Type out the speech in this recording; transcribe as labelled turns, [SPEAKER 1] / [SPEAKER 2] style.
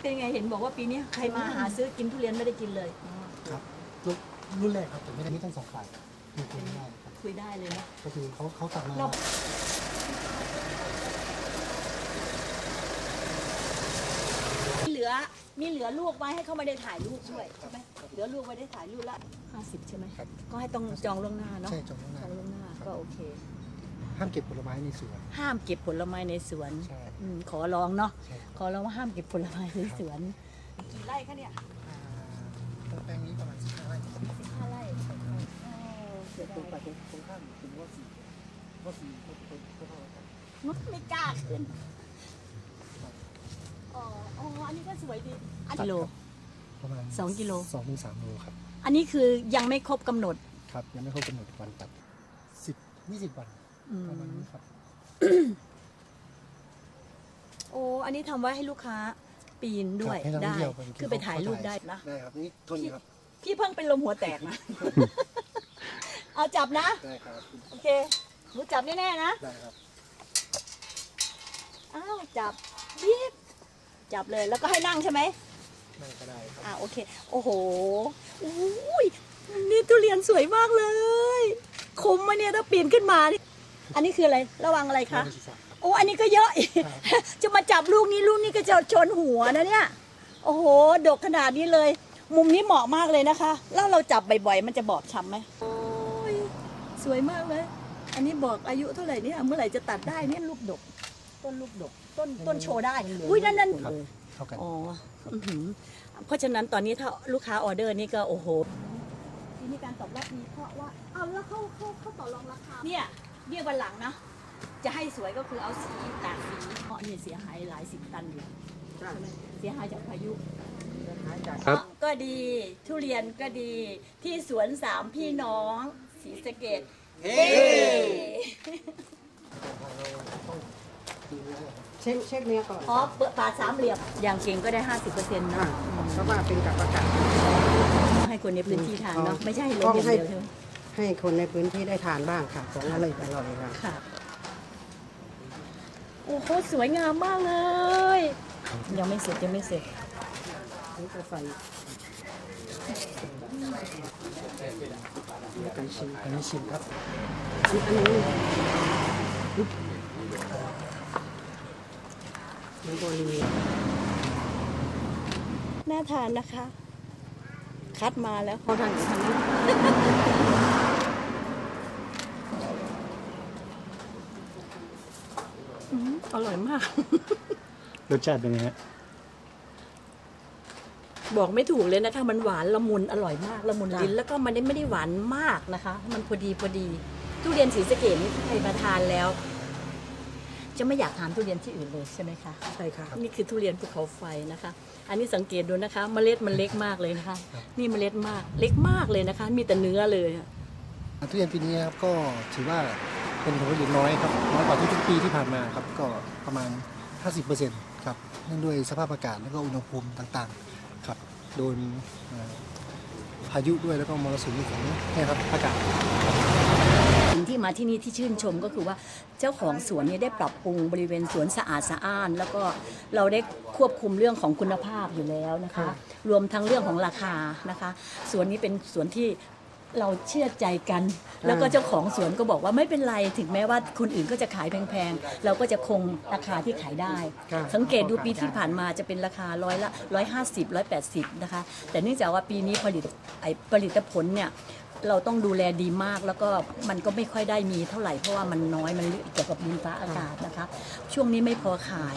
[SPEAKER 1] เป็นไงเห็นบอกว่าปีนี้ใครมาหาซื้อกินทุเรียนไม่ได้กินเลย
[SPEAKER 2] ครับรุ่นรุ่นแรกครับแต่ไม่ได้มีทั้งสองฝ่ายมีคนไม่ได้ครับ
[SPEAKER 1] คุยได้เลยนะ
[SPEAKER 2] ก็คือเขาเขาตัดมา
[SPEAKER 1] เรามีเหลือมีเหลือลูกไว้ให้เขาไม่ได้ถ่ายรูปด้วยใช่ไหมเหลือลูกไว้ได้ถ่ายรูปละห้าสิบใช่ไหม
[SPEAKER 2] ครับ
[SPEAKER 1] ก็ให้ต้องจองล่วงหน้าเนาะ
[SPEAKER 2] ใช่จองล่วงห
[SPEAKER 1] จ
[SPEAKER 2] น้า
[SPEAKER 1] องล่วงหน้าก็โอเค
[SPEAKER 2] ห้ามเก็บผลไม้ในสวน
[SPEAKER 1] ห้ามเก็บผลไม้ในสวน
[SPEAKER 2] ใช่
[SPEAKER 1] อืมขอร้องเนาะ
[SPEAKER 2] ใช่
[SPEAKER 1] ขอร้องว่าห้ามเก็บผลไม้ในสวนกี่ไร่คะเนี่ย
[SPEAKER 2] อ่าต้นแปลงนี้ประมาณสิบห้าไร่
[SPEAKER 1] สิบห้าไร่โอ้เสีย
[SPEAKER 2] ตรง
[SPEAKER 1] ดาย
[SPEAKER 2] ตรงตรงข้ามเป็นว่าสี่ว่าสี่ก็เป็นก็เท่ากัน
[SPEAKER 1] ไม่กล้าขึ้นอ๋ออ๋ออันนี้ก็สวยดีอันกิโล
[SPEAKER 2] ประมาณ
[SPEAKER 1] สองกิโล
[SPEAKER 2] สองถึงสามโลครับ
[SPEAKER 1] อันนี้คือยังไม่ครบกำหนด
[SPEAKER 2] ครับยังไม่ครบกำหนดวันตัดสิบยี่สิบวัน
[SPEAKER 1] อืม
[SPEAKER 2] ประมาณนี้ครับ
[SPEAKER 1] โอ้ อันนี้ทำไว้ให้ลูกค้าปีนด้วย
[SPEAKER 2] ครับให้นักท่
[SPEAKER 1] ได้
[SPEAKER 2] องเที่ยวป
[SPEAKER 1] คือไปถ่ายรูปได้นะ
[SPEAKER 2] ได้ครับนี่ต้นนี้ครับ
[SPEAKER 1] พี่เพิ่งเป็นลมหัวแตกนะ เอาจับนะ
[SPEAKER 2] ได้ครับ
[SPEAKER 1] โอเคหนูจับแน่ๆนะ
[SPEAKER 2] ได้ครับ
[SPEAKER 1] อ้าว จับบีบจับเลยแล้วก็ให้นั่งใช่ไหม
[SPEAKER 2] นั่นก็ได้ครับ
[SPEAKER 1] อ่าโอเค โอ้โหอุ้ยนี่ทุเรียนสวยมากเลยคมมาเนี่ยถ้าปีนขึ้นมานี่ อันนี้คืออะไรระวังอะไรคะ
[SPEAKER 2] ไม่ได้ศึกษาครับ
[SPEAKER 1] โอ้อันนี้ก็เยอะอีก
[SPEAKER 2] ครับ
[SPEAKER 1] จะมาจับลูกนี้ลูกนี้ก็จะชนหัวนะเนี่ย โอ้โหดกขนาดนี้เลย มุมนี้เหมาะมากเลยนะคะแล้วเราจับบ่อยๆ มันจะบอบช้ำไหมโอ้ยสวยมากเลย อันนี้บอกอายุเท่าไหร่เนี่ยเมื่อไหร่จะตัดได้เนี่ยลูกดก ต้นลูกดก ต้นต้นโชว์ได้อุ้ยนั่นนั่น
[SPEAKER 2] ครับเท่ากัน
[SPEAKER 1] อ๋ออื้อหือเพราะฉะนั้นตอนนี้ถ้าลูกค้าออเดอร์นี่ก็โอ้โหทีนี้การตอบรับดีเพราะว่าเอาแล้วเขาเขาเขาต่อรองราคาเนี่ย เรียกวันหลังนะ จะให้สวยก็คือเอาสีตากสีเพราะนี่เสียหายหลายสิบตันอยู่ใช่ไหมเสียหายจากพายุ
[SPEAKER 3] ครับ
[SPEAKER 1] ก็ดีทุเรียนก็ดีที่สวนสามพี่น้องสีสะเกดเฮ้
[SPEAKER 4] เช็คเช็คเนื้อก่อน
[SPEAKER 1] พอเปิดปาดสามเหลี่ยมอย่างเก่งก็ได้ห้าสิบเปอร์เซ็นต์
[SPEAKER 4] อ่า
[SPEAKER 1] นะ
[SPEAKER 4] เพราะว่าเป็นกับประกาศ
[SPEAKER 1] ให้คนในพื้นที่ทานเนาะ
[SPEAKER 4] อ๋อ
[SPEAKER 1] ไม่ใช่ให้เรา
[SPEAKER 4] ต้อง
[SPEAKER 1] อย่าง
[SPEAKER 4] ให้
[SPEAKER 1] เดียวใช่ไหม
[SPEAKER 4] ให้คนในพื้นที่ได้ทานบ้างค่ะ ของอร่อยอร่อยค่ะ
[SPEAKER 1] ค่ะ โอ้โหสวยงามมากเลย ยังไม่เสร็จยังไม่เสร็จ
[SPEAKER 4] นี่จะใส่ไก่ชิม
[SPEAKER 2] อันนี้ชิมครับ
[SPEAKER 4] อันอันนี้มันตัวรี
[SPEAKER 1] น่าทานนะคะ คัดมาแล้ว
[SPEAKER 4] พอทานทานนี้
[SPEAKER 1] อืม อร่อยมาก
[SPEAKER 3] รสชาติเป็นไงฮะ
[SPEAKER 1] บอกไม่ถูกเลยนะคะ มันหวานละมุนอร่อยมากละมุนลิ้นแล้วก็มันไม่ได้หวานมากนะคะ มันพอดีพอดี ทุเรียนสีสะเกดนี่ใครมาทานแล้ว จะไม่อยากทานทุเรียนที่อื่นเลยใช่ไหมคะ
[SPEAKER 4] ใช่ค่ะ
[SPEAKER 1] นี่คือทุเรียนภูเขาไฟนะคะ อันนี้สังเกตดูนะคะ เมล็ดมันเล็กมากเลยนะคะ นี่เมล็ดมากเล็กมากเลยนะคะ มีแต่เนื้อเลยอะ
[SPEAKER 2] ทุเรียนปีนี้ครับก็ถือว่า เป็นผลผลิตน้อยครับน้อยกว่าทุกๆปีที่ผ่านมาครับก็ประมาณ 50%ครับเนื่องด้วยสภาพอากาศแล้วก็อุณหภูมิต่างๆครับโดนเอ่อพายุด้วยแล้วก็มรสุมของเนี่ยครับอากาศ
[SPEAKER 1] สิ่งที่มาที่นี่ที่ชื่นชมก็คือว่าเจ้าของสวนเนี่ยได้ปรับปรุงบริเวณสวนสะอาดสะอ้าน แล้วก็เราได้ควบคุมเรื่องของคุณภาพอยู่แล้วนะคะ รวมทั้งเรื่องของราคานะคะ สวนนี้เป็นสวนที่ เราเชื่อใจกัน แล้วก็เจ้าของสวนก็บอกว่าไม่เป็นไรถึงแม้ว่าคนอื่นก็จะขายแพงๆ เราก็จะคงราคาที่ขายได้
[SPEAKER 4] ค่ะ
[SPEAKER 1] สังเกตดูปีที่ผ่านมาจะเป็นราคาร้อยละร้อยห้าสิบร้อยแปดสิบนะคะ แต่เนื่องจากว่าปีนี้ผลิตไอผลิตผลเนี่ยเราต้องดูแลดีมากแล้วก็มันก็ไม่ค่อยได้มีเท่าไหร่เพราะว่ามันน้อยมันเกี่ยวกับดินฟ้าอากาศนะคะ ช่วงนี้ไม่พอขาย